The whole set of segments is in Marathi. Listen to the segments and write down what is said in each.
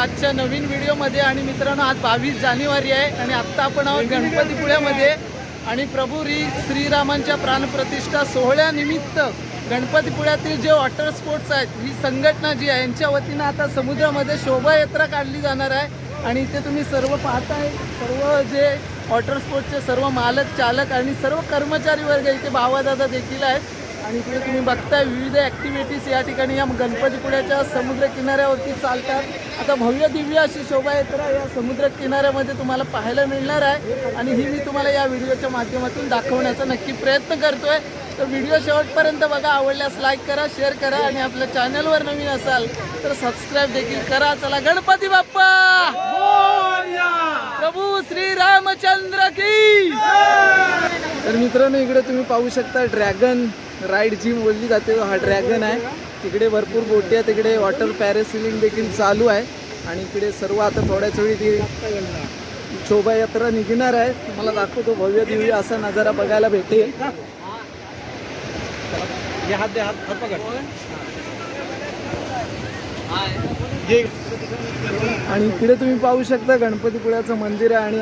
आजच्या नवीन व्हिडिओमध्ये आणि मित्रांनो आज बावीस जानेवारी आहे आणि आत्ता आपण आहोत गणपतीपुळ्यामध्ये. आणि प्रभू री श्रीरामांच्या प्राणप्रतिष्ठा सोहळ्यानिमित्त गणपतीपुळ्यातील जे वॉटर स्पोर्ट्स आहेत ही संघटना जी आहे यांच्या वतीनं आता समुद्रामध्ये शोभायात्रा काढली जाणार आहे. आणि इथे तुम्ही सर्व पाहताय सर्व जे वॉटर स्पोर्ट्सचे सर्व मालक चालक आणि सर्व कर्मचारी वर्ग इथे भावादादा देखील आहेत. आणि इकडे तुम्ही बघताय विविध ॲक्टिव्हिटीज या ठिकाणी या गणपतीपुळ्याच्या समुद्र किनाऱ्यावरती चालतात. आता भव्य दिव्य अशी शोभायात्रा या समुद्र किनाऱ्यामध्ये तुम्हाला पाहायला मिळणार आहे. आणि ही मी तुम्हाला या व्हिडिओच्या माध्यमातून दाखवण्याचा नक्की प्रयत्न करतोय. तर व्हिडिओ शेवटपर्यंत बघा आवडल्यास लाईक करा शेअर करा आणि आपल्या चॅनलवर नवीन असाल तर सबस्क्राईब देखील करा. चला गणपती बाप्पा! प्रभू श्री रामचंद्र की! तर मित्रांनो इकडे तुम्ही पाहू शकता ड्रॅगन राईड जी बोलली जाते. हा ड्रॅगन आहे. तिकडे भरपूर बोटी आहे. तिकडे वॉटर पॅरेसिलिंग देखील चालू आहे. आणि इकडे सर्व आता थोड्याच वेळी ती शोभायात्रा निघणार आहे. तुम्हाला दाखवतो भव्य दिव्य असा नजारा बघायला भेटेल. हात दे हात हात पकड. ये. आणि इकडे तुम्ही पाहू शकता गणपतीपुळ्याचं मंदिर आहे. आणि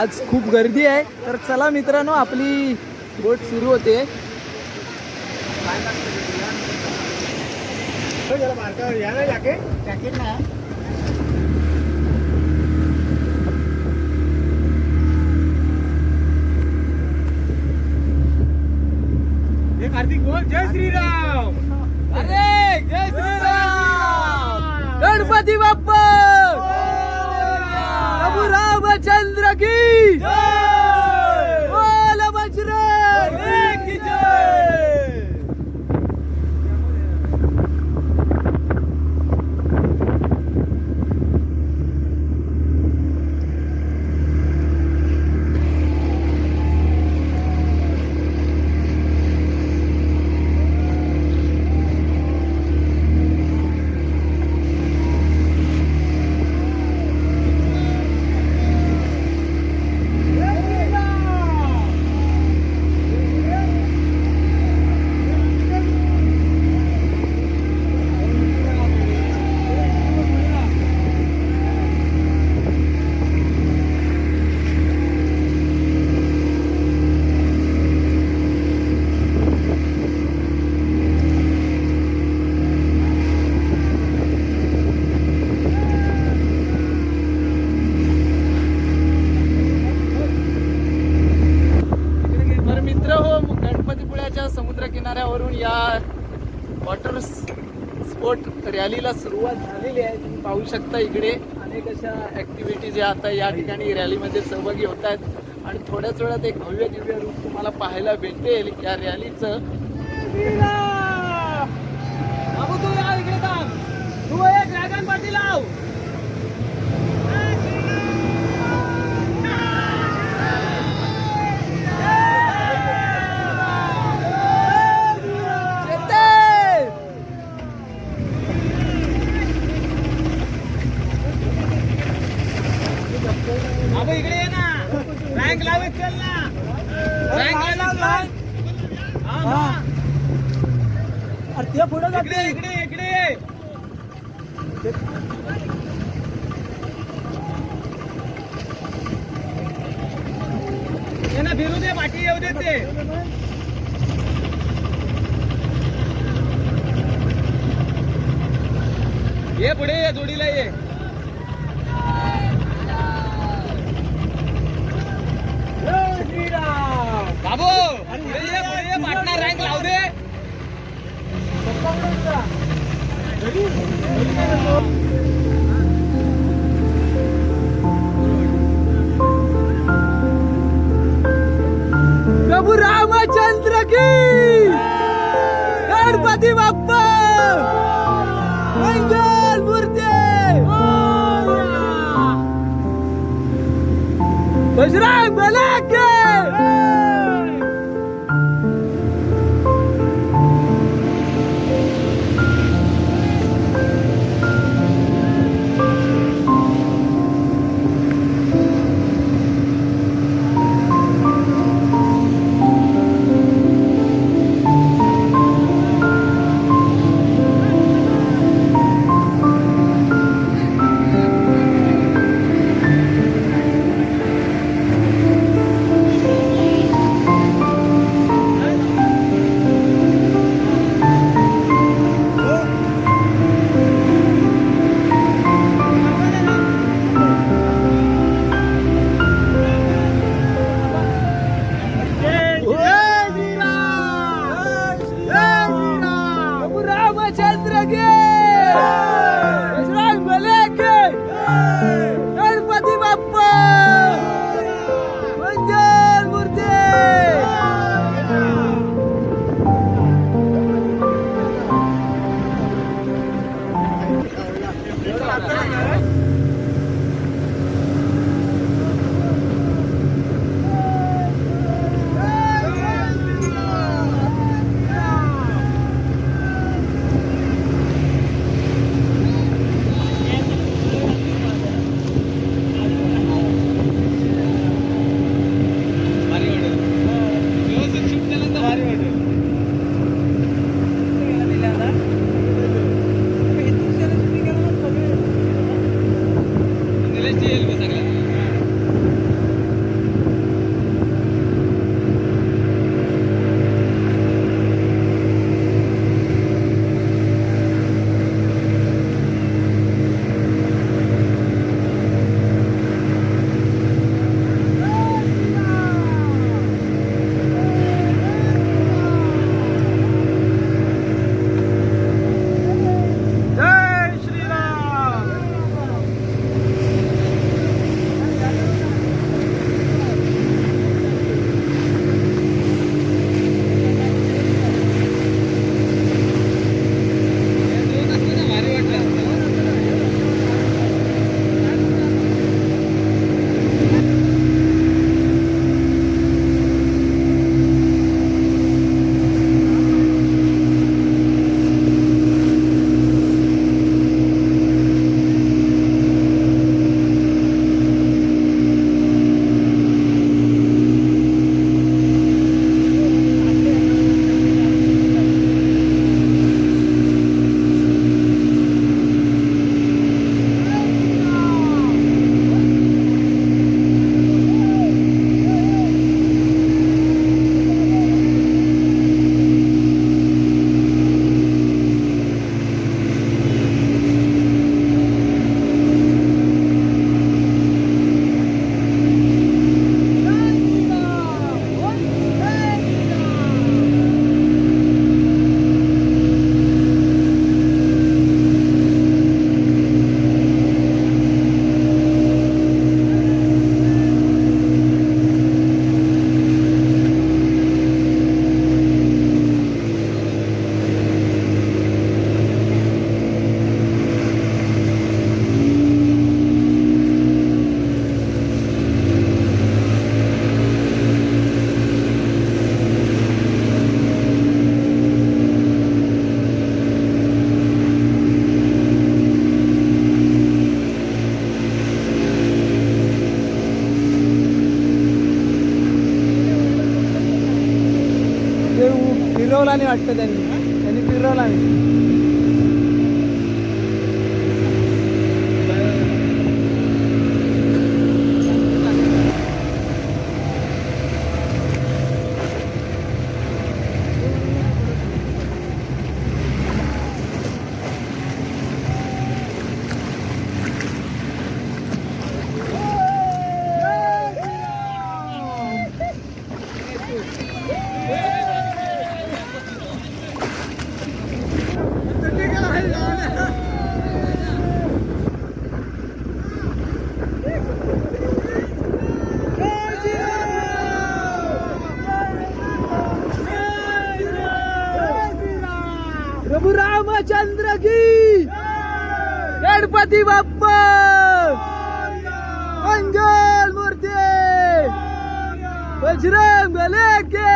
आज खूप गर्दी आहे. तर चला मित्रांनो आपली बोट सुरू होते जरा मार्कावर या ना जाके जॅकेट ना हे कार्तिक बोल जय! श्रीराम अरे जय श्रीराम गणपती बाप्पा प्रभू रामचंद्र की बोल बजरंग तर मित्र हो गणपतीपुळ्याच्या समुद्र किनाऱ्यावरून या वॉटर आता सुरुवात झालेली आहे. तुम्ही पाहू शकता इकडे अनेक अशा ऍक्टिव्हिटीज या आता या ठिकाणी रॅलीमध्ये सहभागी होत आहेत. आणि थोड्याच वेळात एक भव्य दिव्य रूप तुम्हाला पाहायला भेटेल. या रॅलीचं तू या इकडे थांब. तू एक ड्रॅगन पार्टी लाव चेतन! बाबू इकडे ये ना रँक लावत चल ना रँक लावत हा. अरे ते पुढे इकडे इकडे इकडे. ये. ये ना फिरू दे पाठी येऊ दे ते. ये पुढे ये जोडीला ये. যাবো वाटतं त्यांनी. त्यांनी फिरवला गणपती बाप्पा! मंगल मूर्ती! बजरंग बले के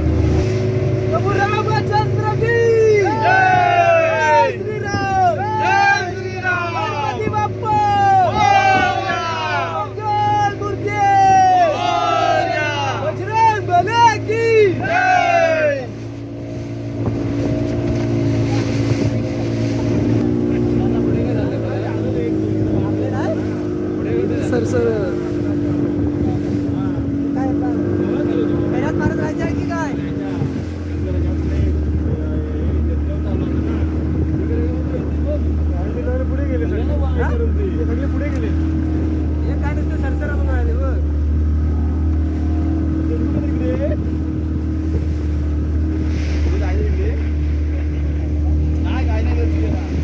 प्रभू रामचंद्र की जय श्रीराम जय श्रीराम गणपती बाप्पा मंगल मूर्ती बजरंग बले की सर सर काय मारत राहायचं आहे की काय पुढे गेले सगळे पुढे गेले हे काय नुसतं सरसरा म्हणून राहिले बघ काय काय नाही करते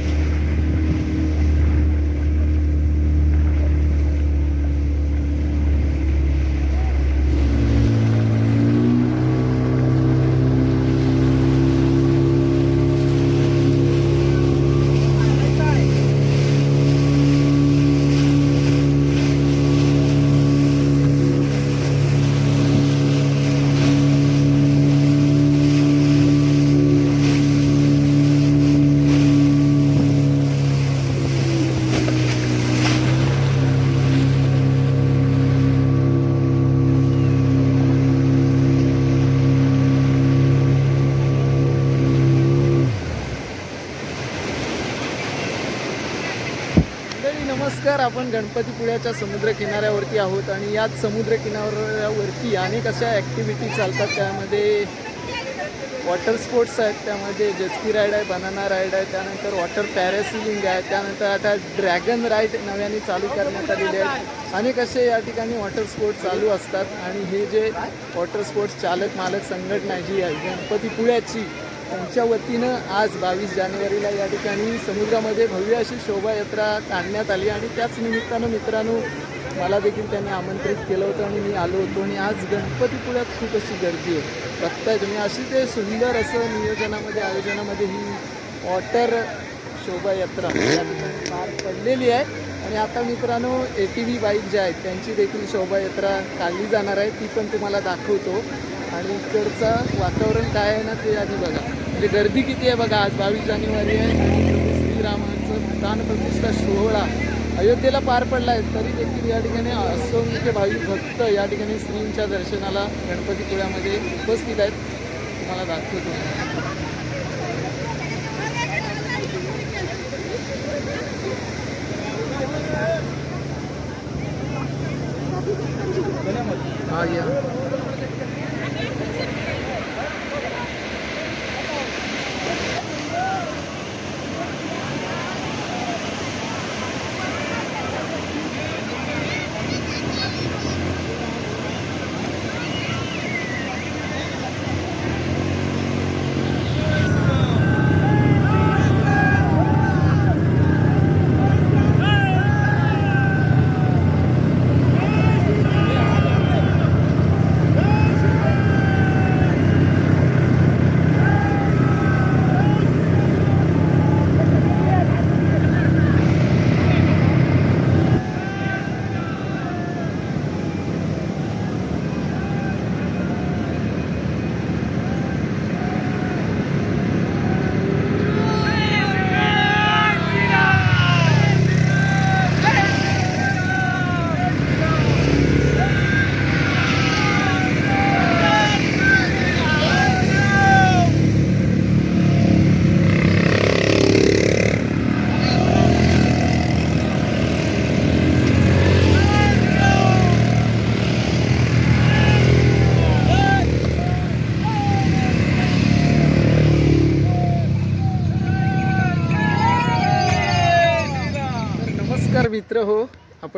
मंडळी नमस्कार आपण गणपतीपुळ्याच्या समुद्र किनाऱ्यावरती आहोत आणि याच समुद्र किनाऱ्यावरती अनेक अशा ॲक्टिव्हिटी चालतात. त्यामध्ये वॉटर स्पोर्ट्स आहेत त्यामध्ये जेस्की राईड आहे बनाना राईड आहे त्यानंतर वॉटर पॅरासिलिंग आहे त्यानंतर आता ड्रॅगन राईड नव्याने चालू करण्यात आलेले आहेत अनेक असे या ठिकाणी वॉटर स्पोर्ट्स चालू असतात आणि हे जे वॉटर स्पोर्ट्स चालक मालक संघटना जी आहे गणपतीपुळ्याची त्यांच्या वतीनं आज बावीस जानेवारीला या ठिकाणी समुद्रामध्ये भव्य अशी शोभायात्रा काढण्यात आली आणि त्याच निमित्तानं मित्रांनो मला देखील त्यांनी आमंत्रित केलं होतं आणि मी आलो होतो आणि आज गणपतीपुळ्यात खूप अशी गर्दी आहे. बघताय तुम्ही अशी ते सुंदर असं नियोजनामध्ये आयोजनामध्ये ही वॉटर शोभायात्रा या ठिकाणी पार पडलेली आहे. आणि आता मित्रांनो ए टी व्ही बाईक ज्या आहेत त्यांची देखील शोभायात्रा काढली जाणार आहे. ती पण तुम्हाला दाखवतो. आणि इकडचं वातावरण काय आहे ना ते आधी बघा. म्हणजे गर्दी किती आहे बघा आज बावीस जानेवारी आहे. आणि प्रभू श्रीरामांचं प्राणप्रतिष्ठा सोहळा. अयोध्येला पार पडला आहे तरी देखील या ठिकाणी असंख्य भाविक भक्त या ठिकाणी श्रींच्या दर्शनाला गणपतीपुळ्यामध्ये उपस्थित आहेत. तुम्हाला दाखवतो. हा या.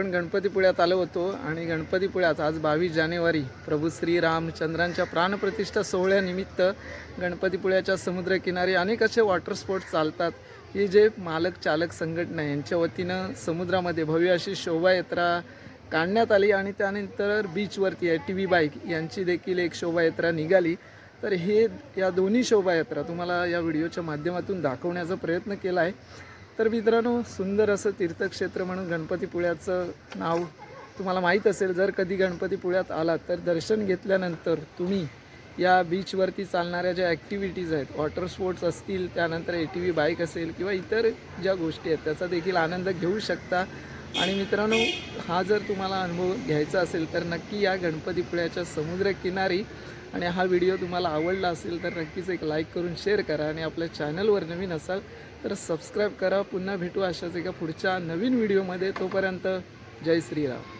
आपण गणपतीपुळ्यात आलो होतो आणि गणपतीपुळ्यात आज बावीस जानेवारी प्रभू श्री रामचंद्रांच्या प्राणप्रतिष्ठा सोहळ्यानिमित्त गणपतीपुळ्याच्या समुद्रकिनारी अनेक असे वॉटर स्पोर्ट्स चालतात. हे जे मालक चालक संघटना यांच्या वतीनं समुद्रामध्ये भव्य अशी शोभायात्रा काढण्यात आली आणि त्यानंतर बीचवरती आहे टी व्ही बाईक यांची देखील एक शोभायात्रा निघाली. तर हे या दोन्ही शोभायात्रा तुम्हाला या व्हिडिओच्या माध्यमातून दाखवण्याचा प्रयत्न केला आहे. तर मित्रांनो सुंदर असं तीर्थक्षेत्र म्हणून गणपतीपुळ्याचं नाव तुम्हाला माहीत असेल जर कधी गणपतीपुळ्यात आलात तर दर्शन घेतल्यानंतर तुम्ही या बीचवरती चालणाऱ्या ज्या ॲक्टिव्हिटीज आहेत वॉटर स्पोर्ट्स असतील त्यानंतर ए टी व्ही बाईक असेल किंवा इतर ज्या गोष्टी आहेत त्याचा देखील आनंद घेऊ शकता. आणि मित्रांनो हा जर तुम्हाला अनुभव घ्यायचा असेल तर नक्की या गणपतीपुळ्याच्या समुद्रकिनारी आणि हा व्हिडिओ तुम्हाला आवडला असेल तर नक्कीच एक लाईक करून शेअर करा आणि आपल्या चॅनलवर नवीन असाल तर सबस्क्राईब करा. पुन्हा भेटू अशाच एका पुढच्या नवीन व्हिडिओमध्ये तोपर्यंत जय श्रीराम.